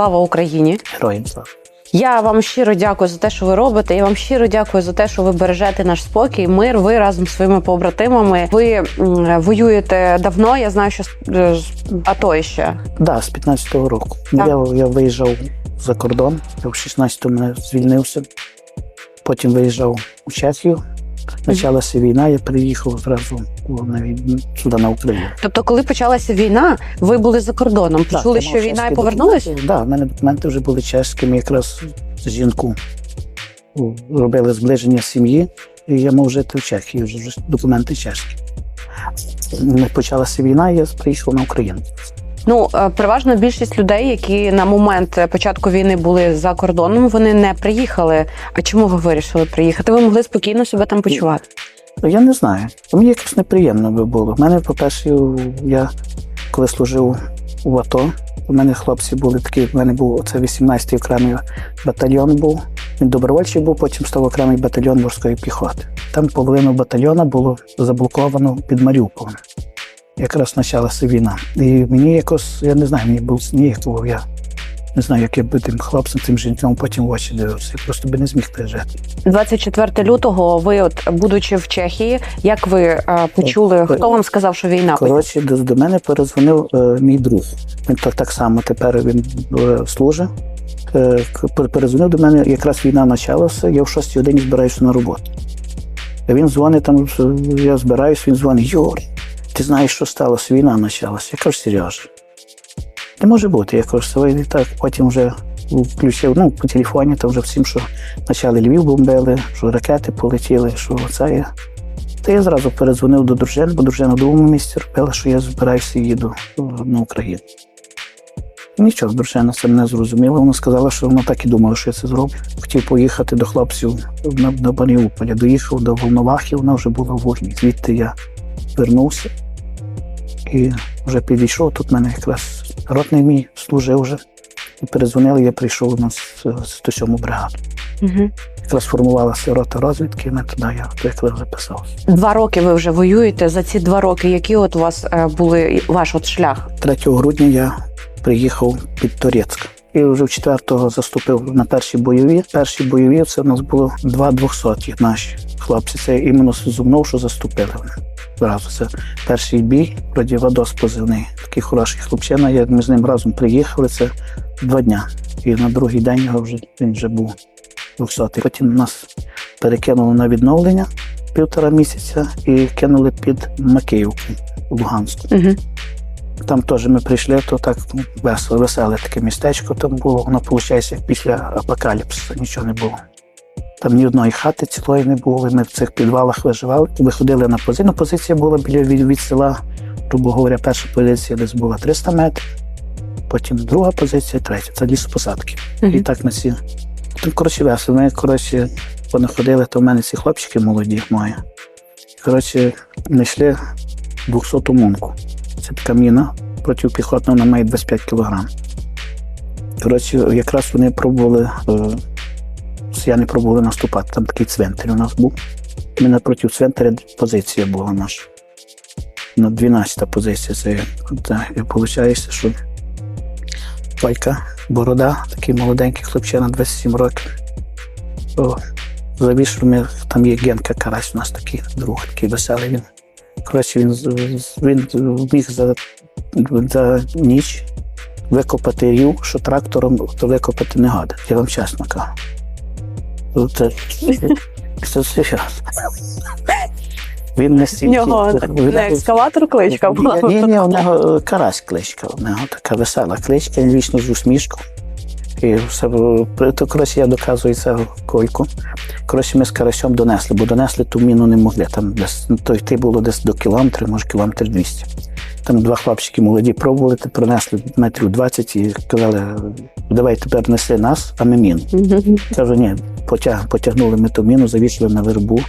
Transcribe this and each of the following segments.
Слава Україні! Героям слава. Я вам щиро дякую за те, що ви робите. Я вам щиро дякую за те, що ви бережете наш спокій, мир. Ви разом з своїми побратимами. Ви воюєте давно. Я знаю, що з- е, АТО ще. Да, з 15-го року. Так. Я, я виїжджав за кордон, я в 16-му мене звільнився. Потім виїжджав у Чехію. Почалася війна, я приїхав зразу на війну сюди на Україну. Тобто, коли почалася війна, ви були за кордоном. Так, Почули, що війна і повернулись? документи. Да, в мене документи вже були чеські. Ми якраз жінку робили зближення сім'ї, і я мав жити в Чехії, вже документи чеські. Не почалася війна, я приїхав на Україну. Ну е, переважно більшість людей, які на момент е, початку війни були за кордоном, вони не приїхали. А чому ви вирішили приїхати? Ви могли спокійно себе там почувати? Ну, Я не знаю. Мені якось неприємно би було. У мене, по-перше, я коли служив у АТО, у мене хлопці були такі, в мене був це 18-й окремий батальйон був. Він добровольчий був, потім став окремий батальйон морської піхоти. Там половину батальйона було заблоковано під Маріуполем. Якраз почалася війна. І мені якось, я не знаю, мені було ніяково. Я не знаю, як я би тим хлопцям, тим жінкам потім в очі дивився. Я просто би не зміг пережити. 24 лютого. Ви, от будучи в Чехії, як ви е, почули? Хто вам сказав, що війна? Коротше, до, до мене перезвонив е, мій друг. Він так, так само тепер він е, служить. Е, перезвонив до мене, якраз війна почалася, я в 6 годині збираюся на роботу. Він дзвонить там, я збираюсь, він дзвонить, Юр, ти знаєш, що сталося? Війна почалася. Я кажу, Сереж, не може бути. Я кажу, «Слухай, і так, потім вже включив, ну, по телефоні, там вже всім, що почали Львів бомбили, що ракети полетіли, що це є. Та я зразу перезвонив до дружини, бо дружина в другому місці робила, що я збираюся і їду на Україну. Нічого, дружина це мене зрозуміла. Вона сказала, що вона так і думала, що я це зроблю. Хотів поїхати до хлопців на Маріуполя. Доїхав до Волновахи, вона вже була в вогні. Звідти я вернувся і вже підійшов. Тут мене якраз ротний мій служив вже. І перезвонили, я прийшов на 107 бригаду. Угу. Якраз формувалася рота розвідки, ми туди я то записався. Два роки ви вже воюєте. За ці два роки, які от у вас е, були ваш от шлях? 3 грудня я приїхав під Торецьк. І вже в 4-го заступив на перші бойові. Перші бойові це в нас було два двохсоті наші хлопці. Це іменно з Зубнов, що заступили. Зразу це перший бій, вроді Вадос позивний. Такий хороший хлопчина. Я- Ми з ним разом приїхали. Це два дня. І на другий день його вже він вже був 200. Потім нас перекинули на відновлення півтора місяця і кинули під Макіївку в Луганську. Угу. Там теж ми прийшли, то так ну, весело, веселе таке містечко там було. Воно, виходить, як після апокаліпсису нічого не було. Там ні одної хати цілої не було. Ми в цих підвалах виживали. Виходили на позицію. Ну, позиція була біля від, від села, грубо говоря, перша позиція десь була 300 метрів, потім друга позиція, третя. Це лісопосадки. І так на ці. Там, коротше, весело. Ми, коротше, понаходили, то в мене ці хлопчики молоді мої. Коротше, знайшли 200 мунку. Це така міна протипіхотна, вона має 25 кг. Коротше, якраз вони пробували, е, росіяни пробували наступати. Там такий цвинтар у нас був. Ми напроти цвинтаря позиція була наша. На 12-та позиція. Це, це і виходить, що Вайка, борода, такий молоденький хлопчина, 27 років. О, за вішрами там є Генка Карась у нас такий друг, такий веселий він. Коротше, він, він міг за, за ніч викопати рів, що трактором то викопати не года. Я вам чесно кажу. Ну, Це, це серйозно. Він не стільки. нього не екскаватор кличка була. ні, ні, у нього е, карась кличка, у нього така весела кличка, він вічно з усмішкою. І все, то, коротше, я доказую це кольку. Коротше, ми з карасем донесли, бо донесли ту міну не могли. Там десь ну, то йти було десь до кілометра, може кілометр 200. Там два хлопчики молоді пробували, то пронесли метрів 20 і сказали, давай тепер неси нас, а ми міну. Кажу, ні, потяг, потягнули ми ту міну, завісили на вербу.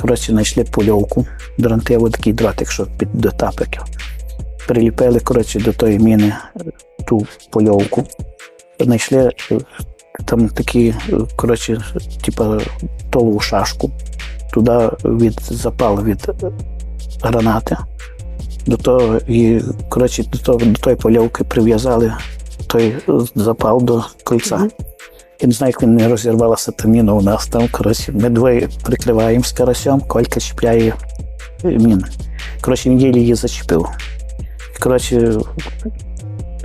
Коротше, знайшли польовку, дрантиво такий дротик, що під до тапиків. Приліпили, коротше, до тої міни ту польовку. Знайшли е, там такі, е, коротше, типа толову шашку. Туди від запал від е, гранати. До того, і, коротше, до, того, до тої польовки прив'язали той запал до кольця. Я не знаю, як він не розірвалася та міна у нас там. Коротше, ми двоє прикриваємо з карасем, колька чіпляє міну. Коротше, він її зачепив. Коротше,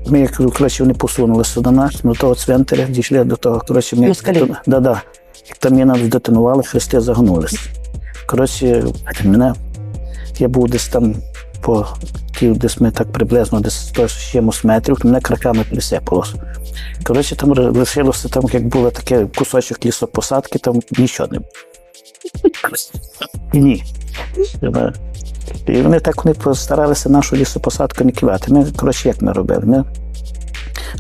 ми як коротше, вони посунулися до нас, до того цвинтаря, дійшли до того. Коротше, ми, Москалі. да, да. Як там міна здетонувала, хрести загнулися. Коротше, мене я був десь там по ті, десь ми так приблизно десь 100 чимось метрів, мене краками присипалося. Коротше, там лишилося, там, як було таке кусочок лісопосадки, там нічого не було. Ні. І вони так вони постаралися нашу лісопосадку не кивати. Ми, коротше, як ми робили? Ми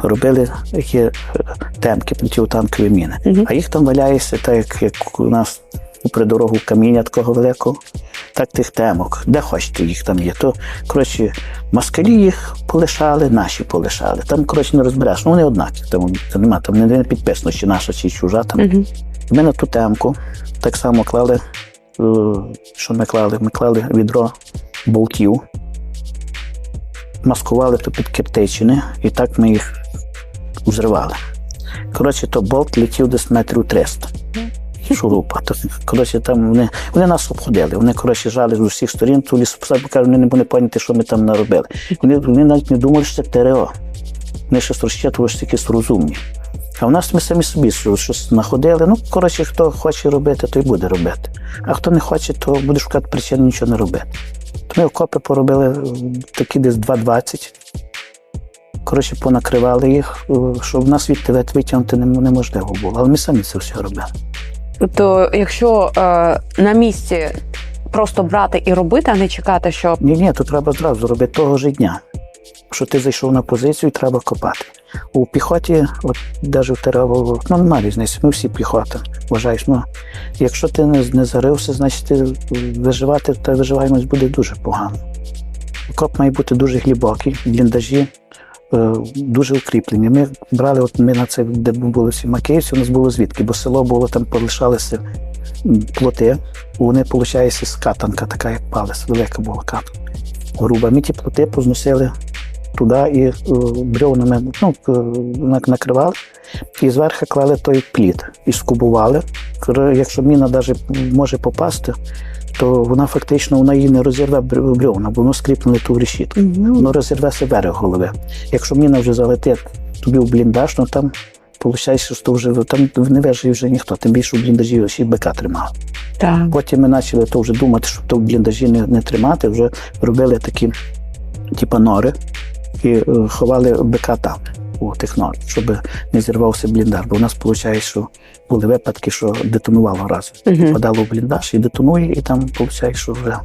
робили такі е, темки, противотанкові міни. Мгм. А їх там валяється, так як, як у нас при дорогу каміння такого великого, так тих темок. Де хочете їх там є. То, коротше, москалі їх полишали, наші полишали. Там, коротше, не розбереш. Ну, вони однакі. Там, там нема, там не підписано, чи наша, чи чужа. Там. Мгм. Ми на ту темку так само клали, що ми клали? Ми клали відро болтів, маскували то під киртичини, і так ми їх взривали. Коротше, то болт летів десь метрів 300. Шурупа. То, коротше, там вони, вони нас обходили. Вони, коротше, жали з усіх сторін, ту лісопосадку, кажуть, вони не були поняти, що ми там наробили. Вони, вони навіть не думали, що це ТРО. Вони щось розчитували, що якісь розумні. А в нас ми самі собі щось знаходили. Ну, коротше, хто хоче робити, той буде робити. А хто не хоче, то буде шукати причин нічого не робити. То ми окопи поробили такі десь 2,20. Коротше, понакривали їх, е, щоб нас від витягнути неможливо було. Але ми самі це все робили. Тобто, якщо е, на місці просто брати і робити, а не чекати, що Ні, ні, то треба зразу робити того ж дня. Що ти зайшов на позицію, треба копати. У піхоті, от навіть в ТРО, ну немає різниці, ми всі піхота. Вважаєш, ну якщо ти не, не зарився, значить ти виживати, та виживаємось буде дуже погано. Коп має бути дуже глибокий, бліндажі е, дуже укріплені. Ми брали, от ми на це, де були всі макеївці, у нас було звідки, бо село було там полишалися плоти. Вони, виходить, з катанка, така як палець, велика була катанка. Груба. Ми ті плоти позносили туди і е, бревнами ну, накривали, і зверху клали той плід і скубували. Якщо міна навіть може попасти, то вона фактично вона її не розірве бр- бревна, бо воно скріплене ту решітку. Воно розірвеся берег голови. Якщо міна вже залетить тобі в бліндаж, ну там виходить, що вже там не вижив вже ніхто, тим більше в бліндажі ще бика тримав. так. Потім ми почали то вже думати, щоб то в бліндажі не, не тримати, вже робили такі, типа нори, і е, ховали бика там у тих нор, щоб не зірвався бліндаж. Бо у нас виходить, що були випадки, що детонувало раз. Мгм. Попадало в бліндаж і детонує, і там виходить, що вже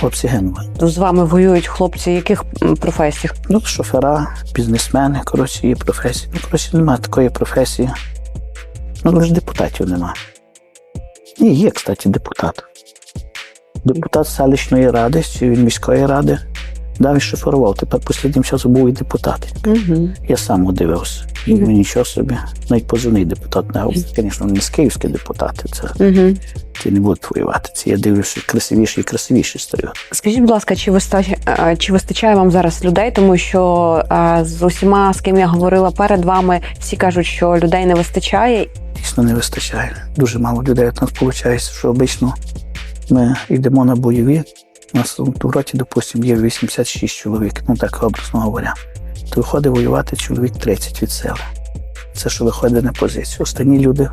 хлопці гинули. з вами воюють хлопці, яких професій? Ну, шофера, бізнесмени, коротше, є професії. Ну, коротше, немає такої професії. Ну, лише депутатів нема. Ні, є, кстати, депутат. Депутат селищної ради чи він міської ради. Да, він шоферував. Тепер останнім часом був і депутат. Угу. Я сам удивився. І Мгм. нічого собі. Навіть позивний депутат не Звісно, не з київські депутати. Це Угу. ті не будуть воювати. Ці я дивлюся, красивіші і красивіші стають. Скажіть, будь ласка, чи вистачає, чи вистачає вам зараз людей? Тому що з усіма, з ким я говорила перед вами, всі кажуть, що людей не вистачає. дійсно не вистачає. Дуже мало людей. У нас виходить, що обично ми йдемо на бойові. У нас в роті, допустимо, є 86 чоловік, ну так образно говоря. То виходить воювати чоловік 30 від сили. Це що виходить на позицію. Останні люди,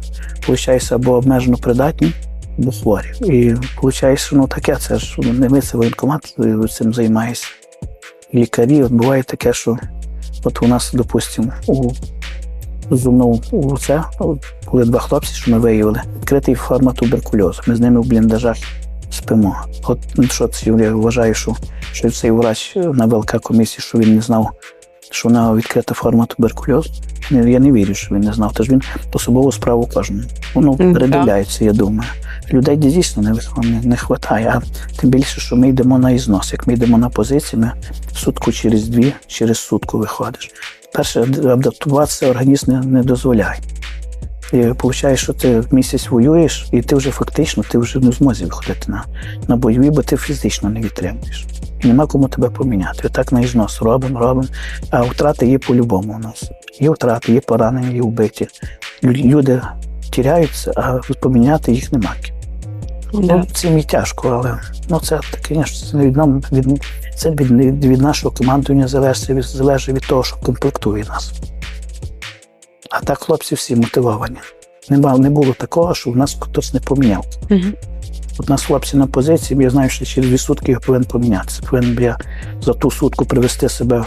виходить, або обмежено придатні, або хворі. І виходить, ну таке, це ж не ми, це воєнкомат е, цим займається. Лікарі, от буває таке, що от у нас, допустимо, у зумнув у це. Були два хлопці, що ми виявили. Відкритий форма туберкульозу. Ми з ними в бліндажах спимо. От ну, що це я вважаю, що, що цей врач на ВЛК комісії, що він не знав, що вона відкрита форма туберкульозу. Я я не вірю, що він не знав. Тож він особову справу кожному. Воно передивляється, я думаю. Людей дійсно не, не, не вистачає. А тим більше, що ми йдемо на ізнос. Як ми йдемо на позиції, ми сутку через дві, через сутку виходиш. Перше, адаптуватися організм не, не дозволяє. І виходить, що ти місяць воюєш, і ти вже фактично ти вже не в змозі виходити на, на бойові, бо ти фізично не відтримуєш. І нема кому тебе поміняти. Так на ізнос робимо, робимо. А втрати є по-любому у нас. Є втрати, є поранені, є вбиті. Люди тіряються, а поміняти їх нема. Да. Ну, цим і тяжко, але ну це звісно, це від нам від це від, від нашого командування залежить від залежить від того, що комплектує нас. А так хлопці всі мотивовані. Нема, не було такого, що в нас хтось не поміняв. Мгм. От нас хлопці на позиції, я знаю, що через дві сутки я повинен помінятися. Повинен я за ту сутку привести себе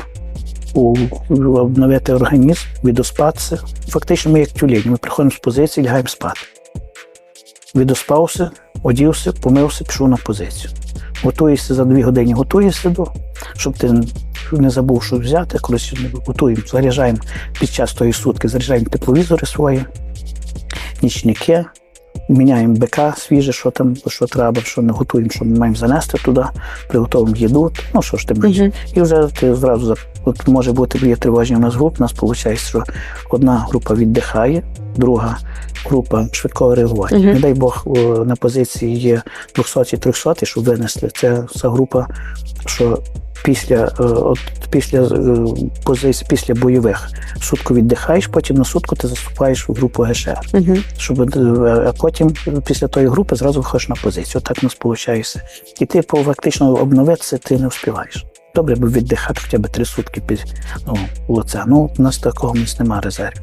у обновити організм, відоспатися. Фактично, ми як тюлені. Ми приходимо з позиції, лягаємо спати. Відоспався, одівся, помився, пішов на позицію. Готуєшся за дві години, готуєшся до, щоб ти не забув, що взяти. Коротше, готуємо, заряджаємо під час тої сутки, заряджаємо тепловізори свої, нічники, міняємо БК свіже, що там, що треба, що не готуємо, що ми маємо занести туди, приготуємо їду. Ну що ж ти маєш? Мгм. І вже ти зразу от може бути є тривожні у нас груп. У нас виходить, що одна група віддихає, друга група швидкого реагування. Мгм. Не дай Бог на позиції є 200 300 щоб винесли. Це ця група, що після, е, от, після е, позицій, після бойових сутку віддихаєш, потім на сутку ти заступаєш в групу ГШР. Мгм. Щоб, е, а потім після тої групи зразу виходиш на позицію. Так у нас виходить. І ти по фактично обновитися ти не вспіваєш. Добре би віддихати хоча б три сутки під ну, лице. Ну, у нас такого місць немає резервів.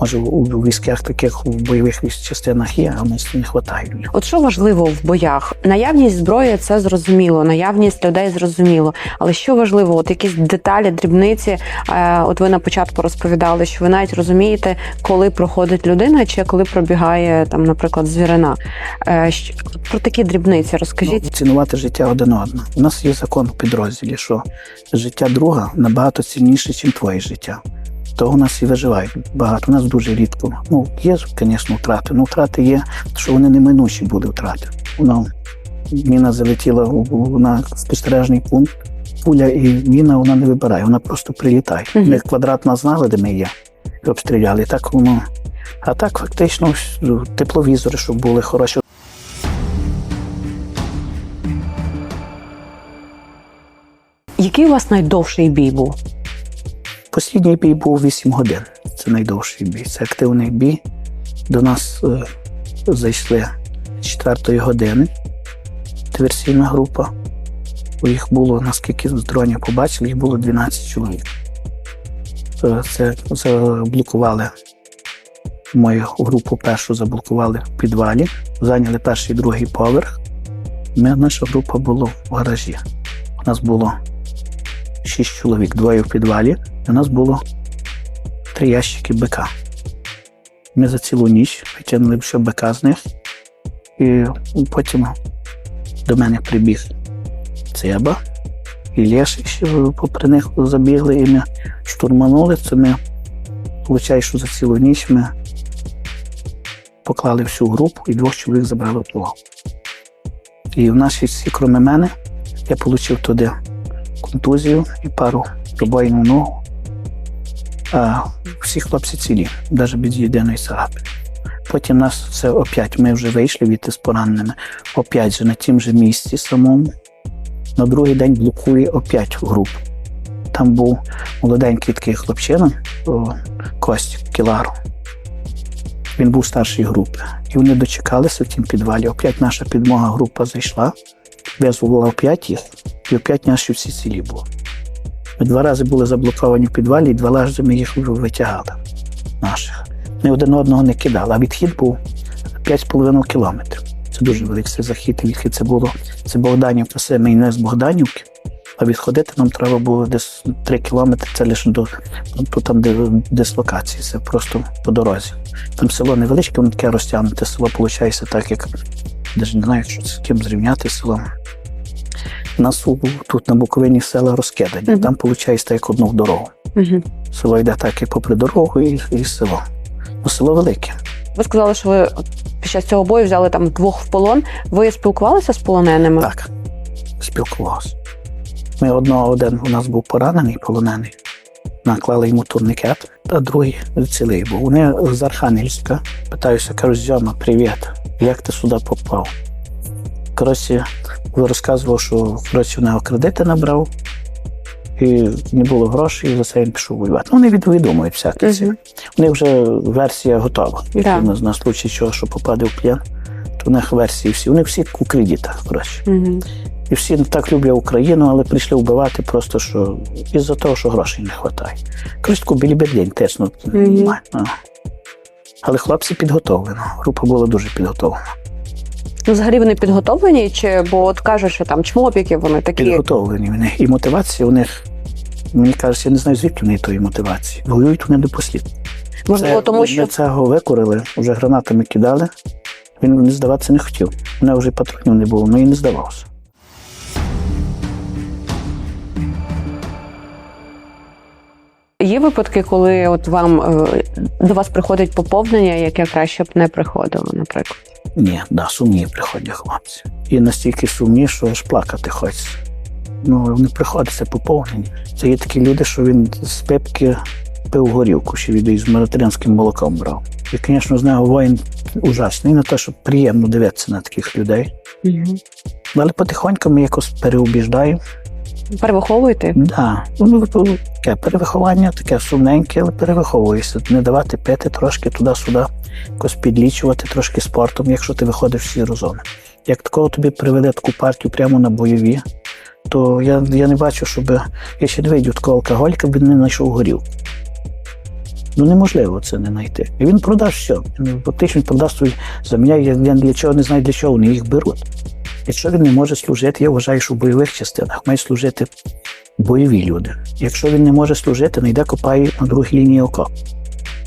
Може, у, військах таких у бойових частинах є, а в нас не вистачає. От що важливо в боях? Наявність зброї це зрозуміло, наявність людей зрозуміло. Але що важливо, от якісь деталі, дрібниці. Е, от ви на початку розповідали, що ви навіть розумієте, коли проходить людина, чи коли пробігає там, наприклад, звірина. Е, про такі дрібниці розкажіть. Ну, цінувати життя один одного. У нас є закон у підрозділі, що життя друга набагато цінніше, ніж твоє життя. Того у нас і виживають багато. У нас дуже рідко. Ну, є, звісно, втрати. Ну, втрати є, що вони неминучі були втрати. Ну, міна залетіла у- у- на спостережний пункт. Пуля і міна вона не вибирає, вона просто прилітає. Мгм. Ми квадрат нас знали, де ми є, і обстріляли. Так воно. А так, фактично, тепловізори, щоб були хороші. Який у вас найдовший бій був? Послідній бій був 8 годин. Це найдовший бій. Це активний бій. До нас е, зайшли з 4 години. Диверсійна група. Їх було, наскільки з дронів побачили, їх було 12 чоловік. Це заблокували мою групу першу заблокували в підвалі, зайняли перший і другий поверх. Ми, наша група була в гаражі. У нас було 6 чоловік, двоє в підвалі. І у нас було три ящики БК. Ми за цілу ніч витягнули все БК з них. І потім до мене прибіг Цеба і Лєш ще попри них забігли, і ми штурманули. Це ми, виходить, що за цілу ніч ми поклали всю групу і двох чоловік забрали в полон. І в нашій всі, крім мене, я отримав туди контузію і пару пробоїну ногу. А всі хлопці цілі, навіть без єдиної царапини. Потім нас це опять, ми вже вийшли від з пораненими, опять же на тім же місці самому. На другий день блокує опять групу. Там був молоденький такий хлопчина, о, Кость Кілару. Він був старшої групи. І вони дочекалися в тім підвалі. Опять наша підмога група зайшла, визволила п'ять їх, і опять наші всі цілі були. Ми два рази були заблоковані в підвалі, і два рази ми їх витягали наших. Ми один одного не кидали, а відхід був 5,5 кілометрів. Це дуже великий захід. Відхід це було це Богданівка, це ми з Богданівки, а відходити нам треба було десь 3 кілометри, це лише до тут, там, де дислокації, це просто по дорозі. Там село невеличке, воно таке розтягнуте село, виходить так, як навіть не знаю, що з ким зрівняти селом. Нас тут на Буковині села розкидані, Мгм. там виходить так, як одну дорогу. Угу. Село йде так і попри дорогу, і, і село. Ну, село велике. Ви сказали, що ви під час цього бою взяли там двох в полон. Ви спілкувалися з полоненими? Так, спілкувався. Ми одного один у нас був поранений, полонений. наклали йому турнікет, а другий цілий був. Вони з Архангельська. Питаюся, кажу, Зьома, привіт, як ти сюди попав? Коротше, розказував, що коротше, в нього кредити набрав, і не було грошей, і за це він пішов воювати. Ну, вони від- видумують всяке. це. У них вже версія готова. Якщо на, на случай чого, що попаде в плен, то у них версії всі. Вони всі у кредитах, коротше. Мгм. І всі так люблять Україну, але прийшли вбивати просто що із-за того, що грошей не вистачає. Білібердень теж ну, Мгм. немає. А. Але хлопці підготовлені. Група була дуже підготовлена. Ну, взагалі вони підготовлені, чи бо от кажуть, що там чмопіки, вони такі. Підготовлені вони. І мотивація у них, мені кажеться, я не знаю, звідки в неї тої мотивації. Воюють вони до послід. Можливо, тому Ми що цього викурили, вже гранатами кидали. Він не здаватися не хотів. У мене вже патронів не було, ну і не здавався. Є випадки, коли от вам е, до вас приходить поповнення, яке краще б не приходило, наприклад. Ні, да, сумні приходять хлопці. І настільки сумні, що аж плакати хочеться. Ну, вони приходять, це поповнені. Це є такі люди, що він з пепки пив горілку, ще від з материнським молоком брав. І, звісно, з нього воїн ужасний, не те, що приємно дивитися на таких людей. Але потихоньку ми якось переубіждаємо. Перевиховуєте? Да. Ну, таке перевиховання, таке сумненьке, але перевиховуєшся. Не давати пити трошки туди-сюди, якось підлічувати трошки спортом, якщо ти виходиш в сіру зону. Як такого тобі привели таку партію прямо на бойові, то я, я не бачу, щоб я ще не видів такого алкоголька, він не знайшов горів. Ну неможливо це не знайти. І він продасть все. Фактично він продасть свої заміняє. Я для чого не знаю, для чого вони їх беруть. Якщо він не може служити, я вважаю, що в бойових частинах мають служити бойові люди. Якщо він не може служити, не йде копає на другій лінії окоп.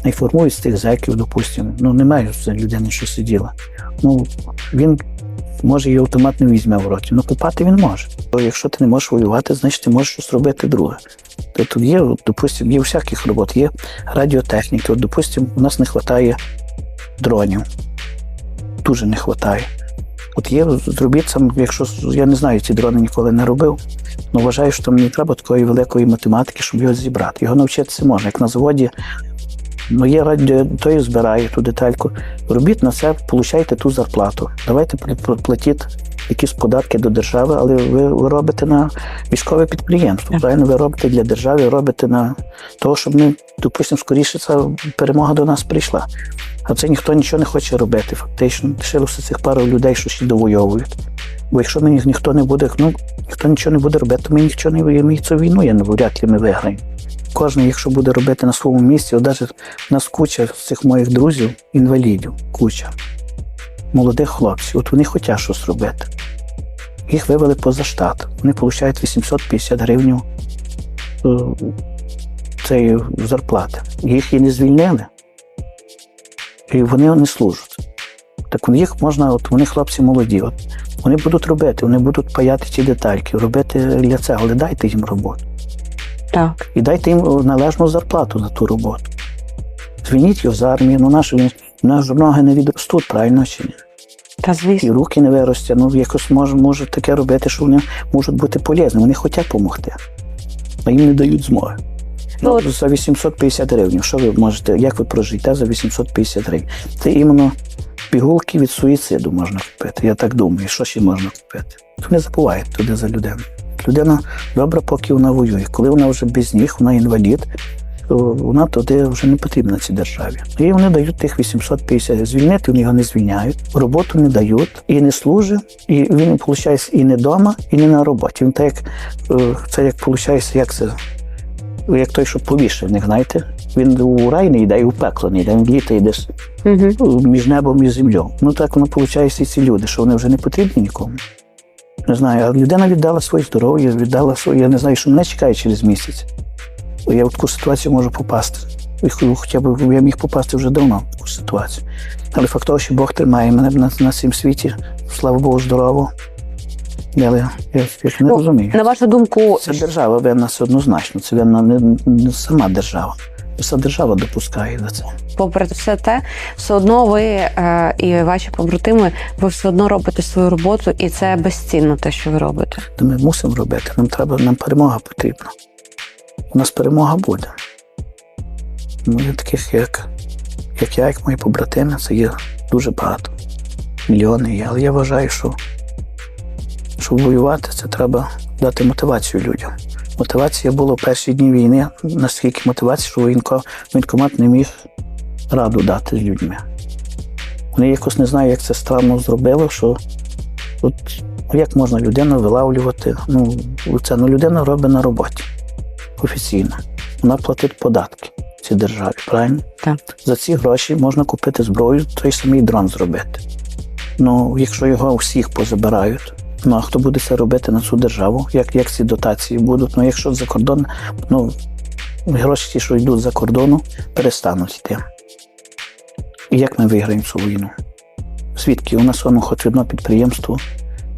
Не формують з тих зеків, допустимо. Ну, немає людини, що сиділа. Ну, він може і автомат не візьме в роті. Ну, копати він може. Бо якщо ти не можеш воювати, значить ти можеш щось робити друге. То тут є, допустимо, є всяких робот, є радіотехніки. От, допустимо, у нас не вистачає дронів. Дуже не вистачає. От є, зробіть сам, якщо я не знаю, ці дрони ніколи не робив, але вважаю, що там не треба такої великої математики, щоб його зібрати. Його навчитися можна. Як на заводі, ну є радіо, той збирає ту детальку. Робіть на це, получайте ту зарплату. Давайте пл- пл- платіть якісь податки до держави, але ви, ви робите на військове підприємство. Правильно, ви робите для держави, робите на того, щоб ми, допустимо, скоріше ця перемога до нас прийшла. А це ніхто нічого не хоче робити. Фактично, лишилося цих пару людей, що ще довойовують. Бо якщо них ніхто не буде, ну ніхто нічого не буде робити, ми нічого не. Ми цю війну я не вряд ли ми виграємо. Кожен, якщо буде робити на своєму місці, от навіть нас куча цих моїх друзів, інвалідів, куча молодих хлопців, от вони хочуть щось робити. Їх вивели поза штат. Вони отримують 850 гривень е, цієї зарплати. Їх і не звільнили, і вони не служать. Так у їх можна, от вони хлопці молоді, от вони будуть робити, вони будуть паяти ці детальки, робити для цього, але дайте їм роботу. Так. І дайте їм належну зарплату за ту роботу. Звільніть його з армії, ну наші він наш ноги не відростуть, правильно чи ні? Та І руки не виростять. Ну якось може, можуть таке робити, що вони можуть бути полезними. Вони хочуть допомогти, а їм не дають змоги. Ну, Ну, за 850 гривень. Що ви можете, як ви прожиєте за 850 гривень? Це іменно пігулки від суїциду можна купити. Я так думаю, що ще можна купити. Не забувайте туди за людину. Людина добра, поки вона воює. Коли вона вже без ніг, вона інвалід, то вона туди вже не потрібна цій державі. І вони дають тих 850. Звільнити вони його не звільняють, роботу не дають і не служить. І він, виходить, і не вдома, і не на роботі. Він так як е, це як виходить, як це як той, що повішений, знаєте, він у рай не йде і у пекло не йде, він літає десь Угу. ну, між небом і землею. Ну так воно виходить і ці люди, що вони вже не потрібні нікому. Не знаю, а людина віддала своє здоров'я, віддала своє. Я не знаю, що мене чекає через місяць. Я в таку ситуацію можу попасти. Хоча б я міг попасти вже давно в таку ситуацію. Але факт того, що Бог тримає мене на, на цьому світі, слава Богу, здорово. Але я, я, я не Ну, розумію. На вашу думку, Це держава винна це однозначно. Це винна не, не сама держава. Вся держава допускає до цього. попри все те, все одно ви е, і ваші побратими, ви все одно робите свою роботу, і це безцінно те, що ви робите. То ми мусимо робити. Нам треба, нам перемога потрібна. У нас перемога буде. Ну, таких, як, як я, як мої побратими, це є дуже багато. Мільйони є. Але я вважаю, що щоб воювати, це треба дати мотивацію людям. Мотивація була в перші дні війни, наскільки мотивація, що воєнко, воєнкомат не міг раду дати з людьми. Вони якось не знаю, як це странно зробило, що от, ну, як можна людину вилавлювати. Ну, це ну, людина робить на роботі офіційно. Вона платить податки цій державі, правильно? Так. За ці гроші можна купити зброю, той самий дрон зробити. Ну, якщо його всіх позабирають, ну а хто буде це робити на цю державу? Як, як ці дотації будуть? Ну, якщо за кордон, ну гроші ті, що йдуть за кордону, перестануть йти. І як ми виграємо цю війну? Звідки у нас воно хоч одне підприємство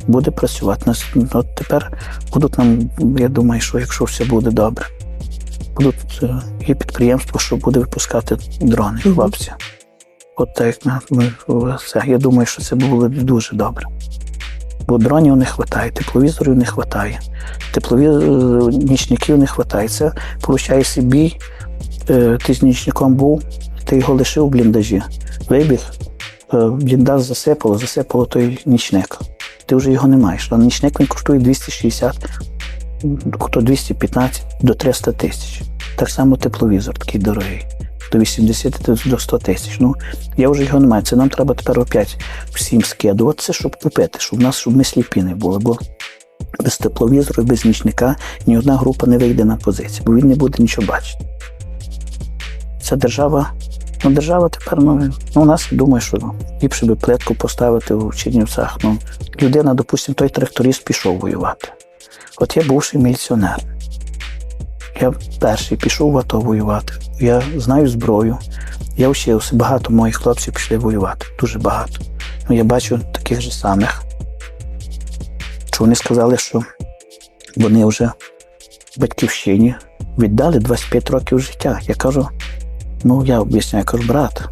буде працювати? Нас, ну, от тепер будуть нам, я думаю, що якщо все буде добре, будуть е, є підприємство, що буде випускати дрони, хлопці. От так це. Я думаю, що це було б дуже добре. Бо дронів не вистачає, тепловізорів не вистачає, теплові е, нічників не вистачає. Це виходить бій. Е, ти з нічником був, ти його лишив в бліндажі. Вибіг, е, бліндаж засипало, засипало той нічник. Ти вже його не маєш. А нічник він коштує 260, хто 215 до 300 тисяч. Так само тепловізор такий дорогий. До 80 до 100 тисяч. Ну, я вже його не маю. Це нам треба тепер опять всім скидувати, це, щоб купити, щоб нас, щоб ми сліпі не були. Бо без тепловізору, без нічника ні одна група не вийде на позицію, бо він не буде нічого бачити. Ця держава, ну держава тепер, ну, ну у нас думаю, що ліпше би плитку поставити в Чернівцях. Ну, людина, допустимо, той тракторист пішов воювати. От я бувший міліціонер. Я перший пішов в АТО воювати. Я знаю зброю. Я вчився, багато моїх хлопців пішли воювати. Дуже багато. Ну, я бачу таких же самих. Що вони сказали, що вони вже батьківщині віддали 25 років життя. Я кажу, ну я об'ясняю, я кажу, брат,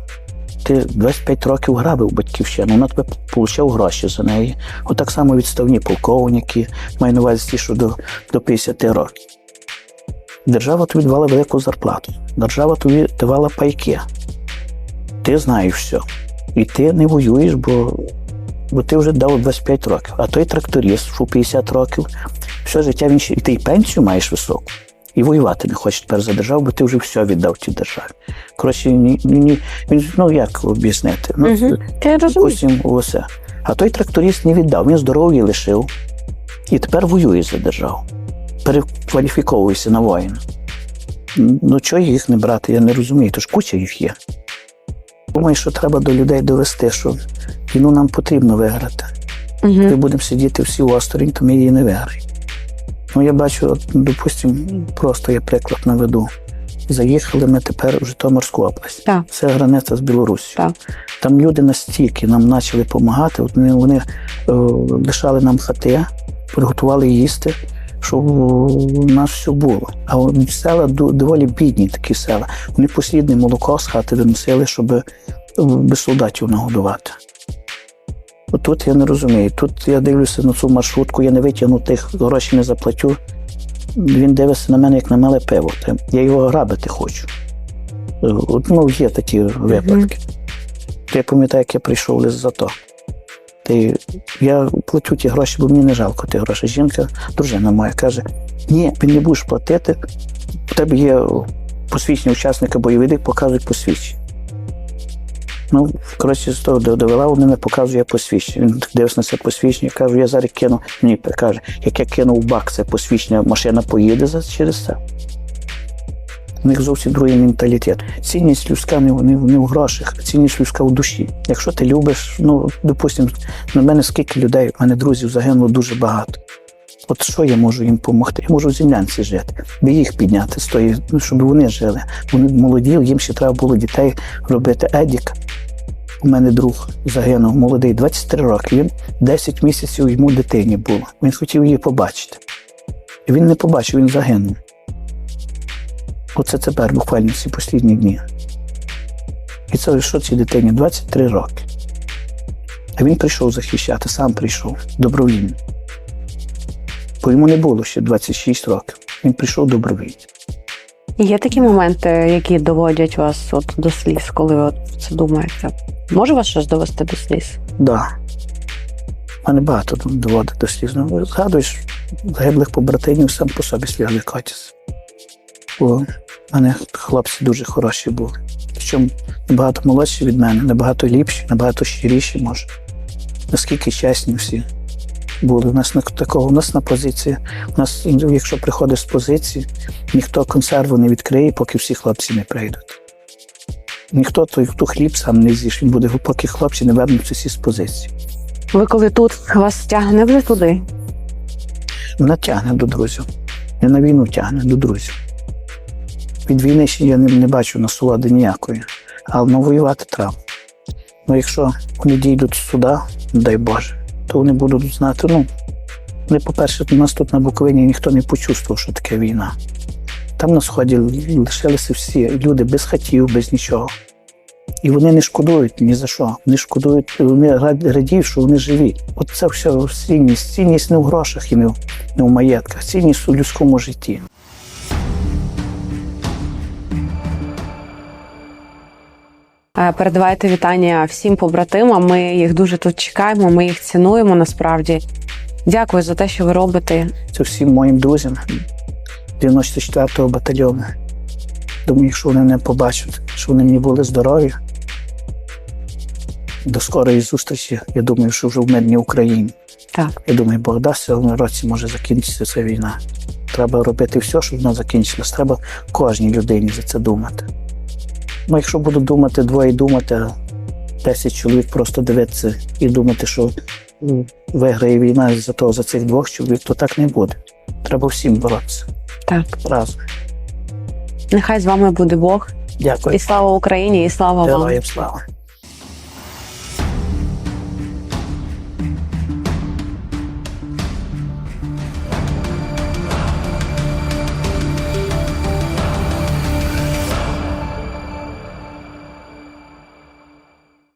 ти 25 років грабив батьківщину, вона тебе получав гроші за неї. Отак само відставні полковники, маю на увазі що до, до 50 років. Держава тобі давала велику зарплату. Держава тобі давала пайки. Ти знаєш все. І ти не воюєш, бо, бо ти вже дав 25 років. А той тракторист, що 50 років, все життя він ще і ти і пенсію маєш високу. І воювати не хочеш тепер за державу, бо ти вже все віддав тій державі. Коротше, ні, ні, він, ну як об'яснити? Ну, Мгм. Я розумію. Усе. А той тракторист не віддав, він здоров'я лишив і тепер воює за державу. Перекваліфіковується на воїна. Ну, чого їх не брати, я не розумію, тож куча їх є. Думаю, що треба до людей довести, що війну нам потрібно виграти. Ми Угу. будемо сидіти всі осторонь, то ми її не виграємо. Ну, я бачу, от, допустимо, просто я приклад наведу. Заїхали ми тепер в Житомирську область. Так. Це границя з Білоруссю. Так. Там люди настільки нам почали допомагати, вони, вони е, лишали нам хати, приготували їсти, щоб у нас все було. А села доволі бідні такі села. Вони послідне молоко з хати виносили, щоб е, без солдатів нагодувати. Тут я не розумію. Тут я дивлюся на цю маршрутку, я не витягну тих грошей не заплатю. Він дивиться на мене, як на мале пиво. Я його грабити хочу. Е, От, ну, є такі випадки. То я пам'ятаю, як я прийшов лист за то. Й я платю ті гроші, бо мені не жалко ті гроші. Жінка, дружина моя, каже: ні, ти не будеш платити, у тебе є посвідчення учасника бойових показують посвідчення. Ну, коротше, з того довела, вона не показує посвідчення. Він дивиться на це посвідчення, кажу, я зараз кину. Мені каже, як я кину в бак це посвідчення, машина поїде через це. У них зовсім другий менталітет. Цінність людська не, в- не, в- в грошах, а цінність людська в душі. Якщо ти любиш, ну, допустимо, на мене скільки людей, у мене друзів загинуло дуже багато. От що я можу їм допомогти? Я можу в землянці жити, би їх підняти з тої, ну, щоб вони жили. Вони молоді, їм ще треба було дітей робити. Едік, у мене друг загинув, молодий, 23 роки. Він 10 місяців йому дитині було. Він хотів її побачити. І він не побачив, він загинув. Оце тепер буквально ці останні дні. І це що цій дитині? 23 роки. А він прийшов захищати, сам прийшов добровільно. Бо йому не було ще 26 років. Він прийшов добровільно. Є такі моменти, які доводять вас от до сліз, коли ви от це думаєте? Може вас щось довести до сліз? Да. У мене багато доводить до сліз. Ну, згадуєш загиблих побратимів сам по собі сльози котяться. Бо в мене хлопці дуже хороші були. Причому набагато молодші від мене, набагато ліпші, набагато щиріші, може. Наскільки чесні всі були. У нас на такого, у нас на позиції. У нас, якщо приходиш з позиції, ніхто консерву не відкриє, поки всі хлопці не прийдуть. Ніхто той, хто хліб сам не з'їш, він буде, поки хлопці не вернуться всі з позиції. Ви коли тут вас тягне вже туди? Вона тягне до друзів. Не на війну тягне до друзів. Від війни ще я не, не бачу насолоди ніякої. Але ну, воювати треба. Ну, якщо вони дійдуть сюди, дай Боже, то вони будуть знати. Ну, вони, по-перше, у нас тут на Буковині ніхто не почувствував, що таке війна. Там на сході лишилися всі люди без хатів, без нічого. І вони не шкодують ні за що. Вони шкодують, вони рад- радіють, що вони живі. От це все цінність. Цінність не в грошах і не в, не в маєтках, цінність у людському житті. Передавайте вітання всім побратимам. Ми їх дуже тут чекаємо. Ми їх цінуємо насправді. Дякую за те, що ви робите. Це всім моїм друзям 94-го батальйону. Думаю, якщо вони мене побачать, що вони мені були здорові. До скорої зустрічі. Я думаю, що вже в мирній Україні. Так, Я думаю, Бог дасть, в цьому році може закінчитися ця війна. Треба робити все, щоб вона закінчилась. Треба кожній людині за це думати. Ну, якщо буду думати, двоє думати, а 10 чоловік просто дивитися і думати, що виграє війна за того, за цих двох чоловік, то так не буде. Треба всім боротися. так. Разом. Нехай з вами буде Бог. Дякую. І слава Україні, і слава вам. Героям слава.